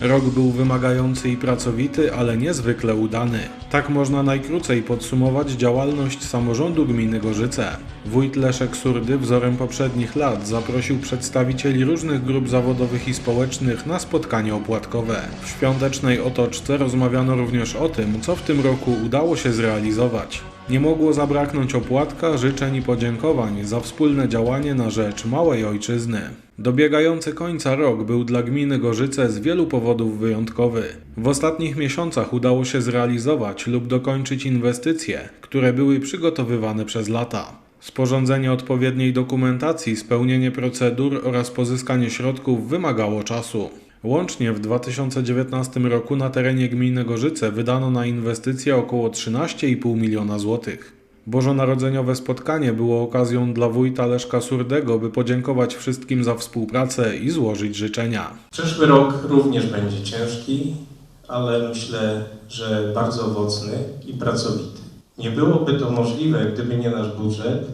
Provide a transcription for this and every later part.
Rok był wymagający i pracowity, ale niezwykle udany. Tak można najkrócej podsumować działalność samorządu gminy Gorzyce. Wójt Leszek Surdy wzorem poprzednich lat zaprosił przedstawicieli różnych grup zawodowych i społecznych na spotkanie opłatkowe. W świątecznej otoczce rozmawiano również o tym, co w tym roku udało się zrealizować. Nie mogło zabraknąć opłatka, życzeń i podziękowań za wspólne działanie na rzecz małej ojczyzny. Dobiegający końca rok był dla gminy Gorzyce z wielu powodów wyjątkowy. W ostatnich miesiącach udało się zrealizować lub dokończyć inwestycje, które były przygotowywane przez lata. Sporządzenie odpowiedniej dokumentacji, spełnienie procedur oraz pozyskanie środków wymagało czasu. Łącznie w 2019 roku na terenie gminy Gorzyce wydano na inwestycje około 13,5 miliona złotych. Bożonarodzeniowe spotkanie było okazją dla wójta Leszka Surdego, by podziękować wszystkim za współpracę i złożyć życzenia. Przyszły rok również będzie ciężki, ale myślę, że bardzo owocny i pracowity. Nie byłoby to możliwe, gdyby nie nasz budżet.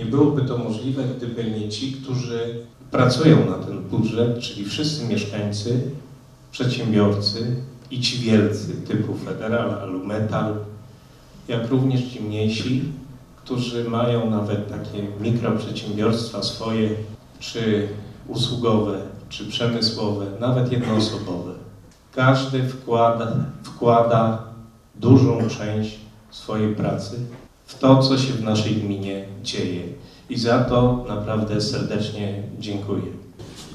Nie byłoby to możliwe, gdyby nie ci, którzy pracują na ten budżet, czyli wszyscy mieszkańcy, przedsiębiorcy i ci wielcy typu Federal, Alumetal, jak również ci mniejsi, którzy mają nawet takie mikroprzedsiębiorstwa swoje, czy usługowe, czy przemysłowe, nawet jednoosobowe. Każdy wkłada, wkłada dużą część swojej pracy w to, co się w naszej gminie dzieje. I za to naprawdę serdecznie dziękuję.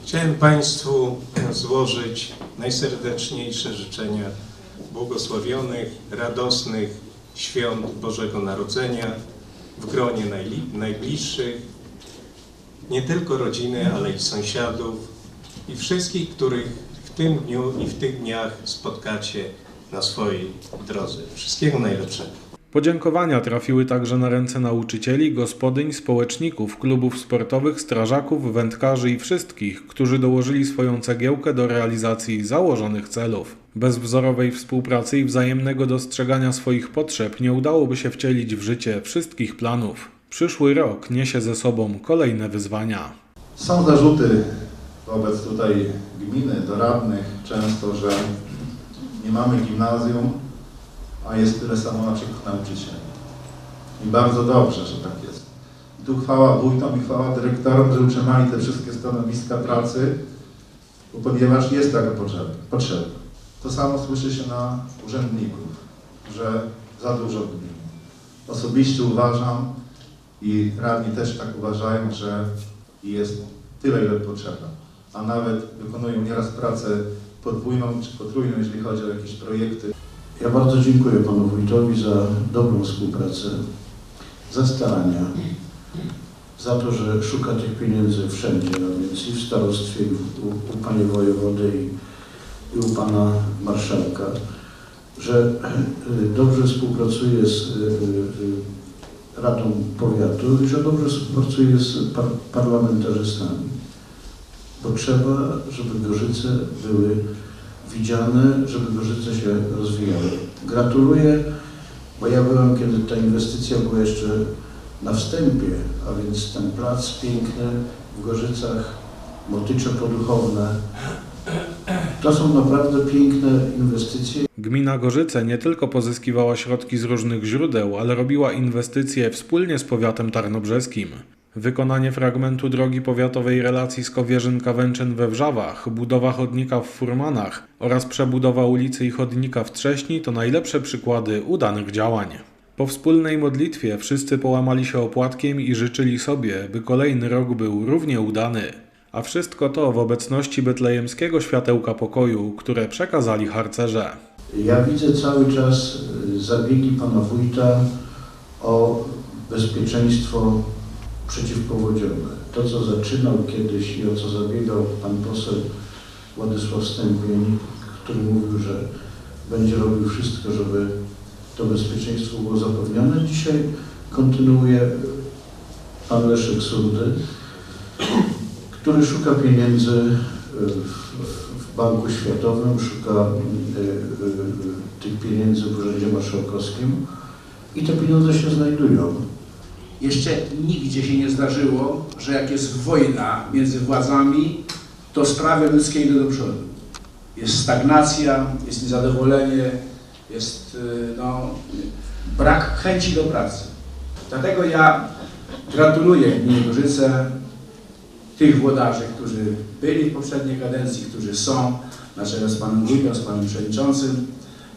Chciałem Państwu złożyć najserdeczniejsze życzenia błogosławionych, radosnych świąt Bożego Narodzenia w gronie najbliższych, nie tylko rodziny, ale i sąsiadów i wszystkich, których w tym dniu i w tych dniach spotkacie na swojej drodze. Wszystkiego najlepszego. Podziękowania trafiły także na ręce nauczycieli, gospodyń, społeczników, klubów sportowych, strażaków, wędkarzy i wszystkich, którzy dołożyli swoją cegiełkę do realizacji założonych celów. Bez wzorowej współpracy i wzajemnego dostrzegania swoich potrzeb nie udałoby się wcielić w życie wszystkich planów. Przyszły rok niesie ze sobą kolejne wyzwania. Są zarzuty wobec tutaj gminy, do radnych często, że nie mamy gimnazjum, a jest tyle samo na przykład nauczycieli. I bardzo dobrze, że tak jest. I tu chwała wójtom i chwała dyrektorom, że utrzymali te wszystkie stanowiska pracy, bo ponieważ jest taka potrzeba. To samo słyszy się na urzędników, że za dużo gmin. Osobiście uważam i radni też tak uważają, że jest tyle, ile potrzeba. A nawet wykonują nieraz pracę podwójną czy potrójną, jeżeli chodzi o jakieś projekty. Ja bardzo dziękuję panu wójtowi za dobrą współpracę, za starania, za to, że szuka tych pieniędzy wszędzie, no więc i w starostwie, i u, u panie wojewody, i, i u pana marszałka, że y, dobrze współpracuje z y, y, Radą Powiatu i że dobrze współpracuje z par, parlamentarzystami. Bo trzeba, żeby Gorzyce były widziane, żeby Gorzyce się rozwijały. Gratuluję, bo ja byłem, kiedy ta inwestycja była jeszcze na wstępie, a więc ten plac piękny w Gorzycach, motycze poduchowne. To są naprawdę piękne inwestycje. Gmina Gorzyce nie tylko pozyskiwała środki z różnych źródeł, ale robiła inwestycje wspólnie z powiatem tarnobrzeskim. Wykonanie fragmentu drogi powiatowej relacji Skowierzyn-Kawęczyn we Wrzawach, budowa chodnika w Furmanach oraz przebudowa ulicy i chodnika w Trześni to najlepsze przykłady udanych działań. Po wspólnej modlitwie wszyscy połamali się opłatkiem i życzyli sobie, by kolejny rok był równie udany. A wszystko to w obecności betlejemskiego światełka pokoju, które przekazali harcerze. Ja widzę cały czas y, zabiegi pana wójta o bezpieczeństwo przeciwpowodziowe. To, co zaczynał kiedyś i o co zabiegał pan poseł Władysław Stępień, który mówił, że będzie robił wszystko, żeby to bezpieczeństwo było zapewnione. Dzisiaj kontynuuje pan Leszek Surdy, który szuka pieniędzy w, Banku Światowym, szuka y, y, tych pieniędzy w Urzędzie Marszałkowskim i te pieniądze się znajdują. Jeszcze nigdzie się nie zdarzyło, że jak jest wojna między władzami, to sprawy ludzkie idą do przodu. jest stagnacja, jest niezadowolenie, jest y, no, brak chęci do pracy. Dlatego ja gratuluję gminie Gorzyce tych włodarzy, którzy byli w poprzedniej kadencji, którzy są, na czele z panem wójtem, z panem przewodniczącym.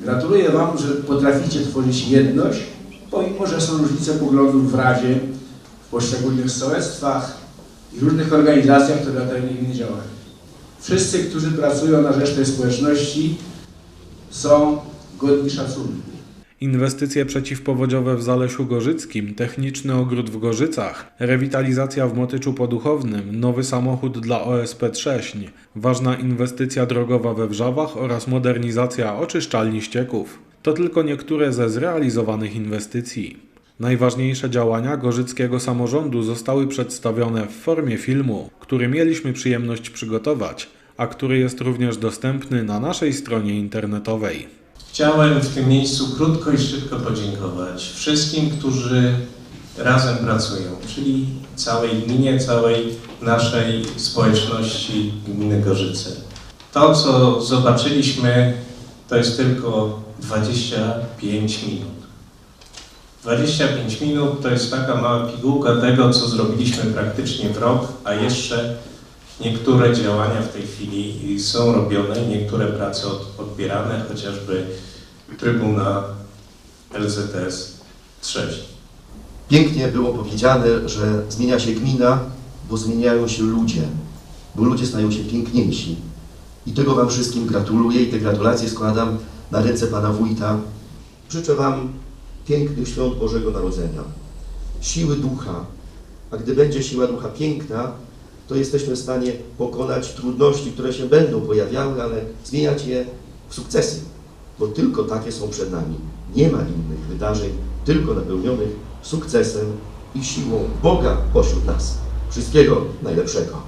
Gratuluję wam, że potraficie tworzyć jedność, pomimo, że są różnice poglądów w Radzie, w poszczególnych sołectwach i różnych organizacjach, które na terenie gminy działają. Wszyscy, którzy pracują na rzecz tej społeczności są godni szacunku. Inwestycje przeciwpowodziowe w Zalesiu Gorzyckim, techniczny ogród w Gorzycach, rewitalizacja w Motyczu Poduchownym, nowy samochód dla OSP Trześń, ważna inwestycja drogowa we Wrzawach oraz modernizacja oczyszczalni ścieków. To tylko niektóre ze zrealizowanych inwestycji. Najważniejsze działania gorzyckiego samorządu zostały przedstawione w formie filmu, który mieliśmy przyjemność przygotować, a który jest również dostępny na naszej stronie internetowej. Chciałem w tym miejscu krótko i szybko podziękować wszystkim, którzy razem pracują, czyli całej gminie, całej naszej społeczności gminy Gorzyce. To, co zobaczyliśmy, to jest tylko 25 minut. 25 minut to jest taka mała pigułka tego, co zrobiliśmy praktycznie w rok, a jeszcze niektóre działania w tej chwili są robione, niektóre prace od, odbierane, chociażby Trybuna LZS Trzeźń. Pięknie było powiedziane, że zmienia się gmina, bo zmieniają się ludzie, bo ludzie stają się piękniejsi. I tego Wam wszystkim gratuluję i te gratulacje składam na ręce Pana Wójta. Życzę Wam pięknych świąt Bożego Narodzenia, siły ducha, a gdy będzie siła ducha piękna, to jesteśmy w stanie pokonać trudności, które się będą pojawiały, ale zmieniać je w sukcesy, bo tylko takie są przed nami. Nie ma innych wydarzeń, tylko napełnionych sukcesem i siłą Boga pośród nas. Wszystkiego najlepszego.